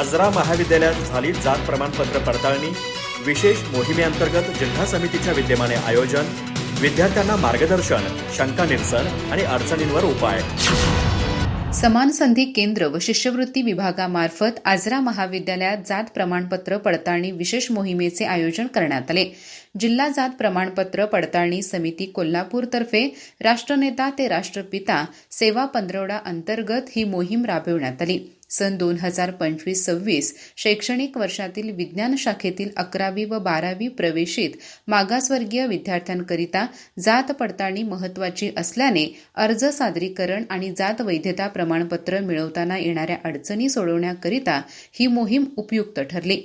आजरा महाविद्यालयात झाली जात प्रमाणपत्र पडताळणी विशेष मोहिमेअंतर्गत जिल्हा समितीच्या विद्यमाने आयोजन विद्यार्थ्यांना मार्गदर्शन शंका निरसन आणि अडचणींवर उपाय. समान संधी केंद्र व शिष्यवृत्ती विभागामार्फत आजरा महाविद्यालयात जात प्रमाणपत्र पडताळणी विशेष मोहिमेचे आयोजन करण्यात आले. जिल्हा जात प्रमाणपत्र पडताळणी समिती कोल्हापूरतर्फे राष्ट्रनेता ते राष्ट्रपिता सेवा पंधरवडा अंतर्गत ही मोहीम राबविण्यात आली. सन दोन हजार पंचवीस सव्वीस शैक्षणिक वर्षातील विज्ञान शाखेतील अकरावी व बारावी प्रवेशित मागासवर्गीय विद्यार्थ्यांकरिता जात पडताळणी महत्वाची असल्याने अर्ज सादरीकरण आणि जात वैधता प्रमाणपत्र मिळवताना येणाऱ्या अडचणी सोडवण्याकरिता ही मोहीम उपयुक्त ठरली.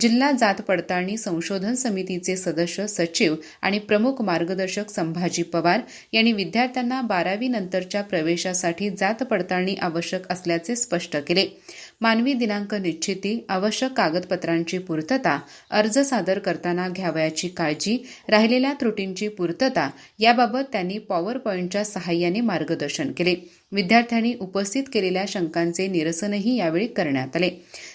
जिल्हा जात पडताळणी संशोधन समितीचे सदस्य सचिव आणि प्रमुख मार्गदर्शक संभाजी पवार यांनी विद्यार्थ्यांना बारावी नंतरच्या प्रवेशासाठी जात पडताळणी आवश्यक असल्याचे स्पष्ट केले. मानवी दिनांक निश्चिती आवश्यक कागदपत्रांची पूर्तता अर्ज सादर करताना घ्यावयाची काळजी राहिलेल्या त्रुटींची पूर्तता याबाबत त्यांनी पॉवर पॉईंटच्या सहाय्याने मार्गदर्शन केले. विद्यार्थ्यांनी उपस्थित केलेल्या शंकांचे निरसनही यावेळी करण्यात आले.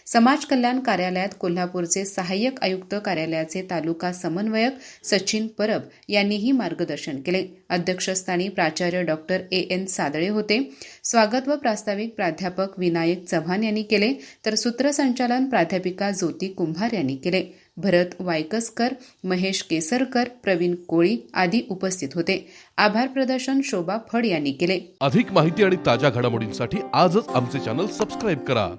समाज कल्याण कार्यालयात कोल्हापूरचे सहाय्यक आयुक्त कार्यालयाचे तालुका समन्वयक सचिन परब यांनीही मार्गदर्शन केले. अध्यक्षस्थानी प्राचार्य डॉक्टर ए. एन. सादळे होते. स्वागत व प्रास्ताविक प्राध्यापक विनायक चव्हाण यांनी केले तर सूत्रसंचालन प्राध्यापिका ज्योती कुंभार यांनी केले. भरत वायकसकर महेश केसरकर प्रवीण कोळी आदी उपस्थित होते. आभार प्रदर्शन शोभा फड यांनी केले. अधिक माहिती आणि ताज्या घडामोडींसाठी आजच आमचे चॅनल सबस्क्राईब करा.